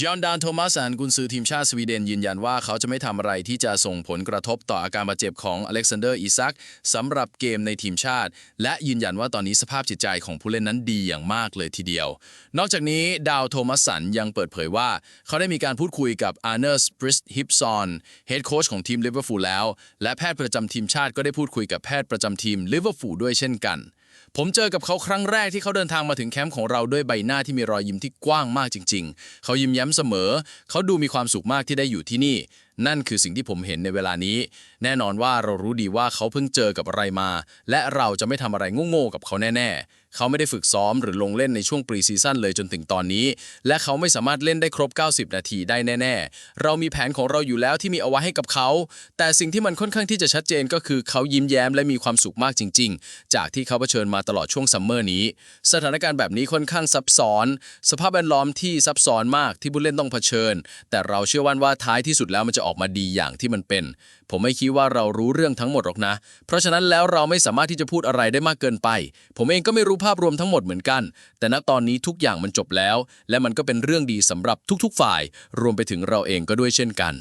จอห์นดานโทมัสันกุนซือทีมชาติสวีเดนยืนยันว่าเขาจะไม่ทำอะไรที่จะส่งผลกระทบต่ออาการบาดเจ็บของอเล็กซานเดอร์อิซักสำหรับเกมในทีมชาติ และยืนยันว่าตอนนี้สภาพจิตใจของผู้เล่นนั้นดีอย่างมากเลยทีเดียว นอกจากนี้ดาวโทมัสสันยังเปิดเผยว่า เขาได้มีการพูดคุยกับอาร์เนอร์สปริสฮิปซอนเฮดโค้ชของทีมลิเวอร์พูลแล้ว และแพทย์ประจำทีมชาติก็ได้พูดคุยกับแพทย์ประจำทีมลิเวอร์พูลด้วยเช่นกัน ผมเจอกับเขาครั้งแรกที่เขาเดินทางมาถึงแคมป์ของเราด้วยใบหน้าที่มีรอยยิ้มที่กว้างมากจริง ๆ เขายิ้มแย้มเสมอ เขาดูมีความสุขมากที่ได้อยู่ที่นี่ นั่นคือสิ่งที่ผมเห็นในเวลานี้ แน่นอนว่าเรารู้ดีว่าเขาเพิ่งเจอกับอะไรมา และเราจะไม่ทำอะไรโง่ๆกับเขาแน่ๆ เขาไม่ได้ฝึกซ้อมหรือลงเล่นในช่วงปรีซีซั่นเลยจนถึงตอนนี้ และเขาไม่สามารถเล่นได้ครบ 90 นาทีได้แน่ ๆ เรามีแผนของเราอยู่แล้วที่มีเอาไว้ให้กับเขา แต่สิ่งที่มันค่อนข้างที่จะชัดเจนก็คือเขายิ้มแย้มและมีความสุขมากจริง ๆ จากที่เขาเผชิญมาตลอดช่วงซัมเมอร์นี้ สถานการณ์แบบนี้ค่อนข้างซับซ้อน สภาพแวดล้อมที่ซับซ้อนมากที่ผู้เล่นต้องเผชิญ แต่เราเชื่อวันว่าท้ายที่สุดแล้วมันจะออกมาดีอย่างที่มันเป็น ผมไม่คิดว่าเรารู้เรื่องทั้งหมดหรอกนะ เพราะฉะนั้นแล้วเราไม่สามารถที่จะพูดอะไรได้มากเกินไป ผมเองก็ไม่รู้ภาพรวมทั้งหมดเหมือนกัน แต่ณตอนนี้ทุกอย่างมันจบแล้ว และมันก็เป็นเรื่องดีสำหรับทุก ๆ ฝ่าย รวมไปถึงเราเองก็ด้วยเช่นกัน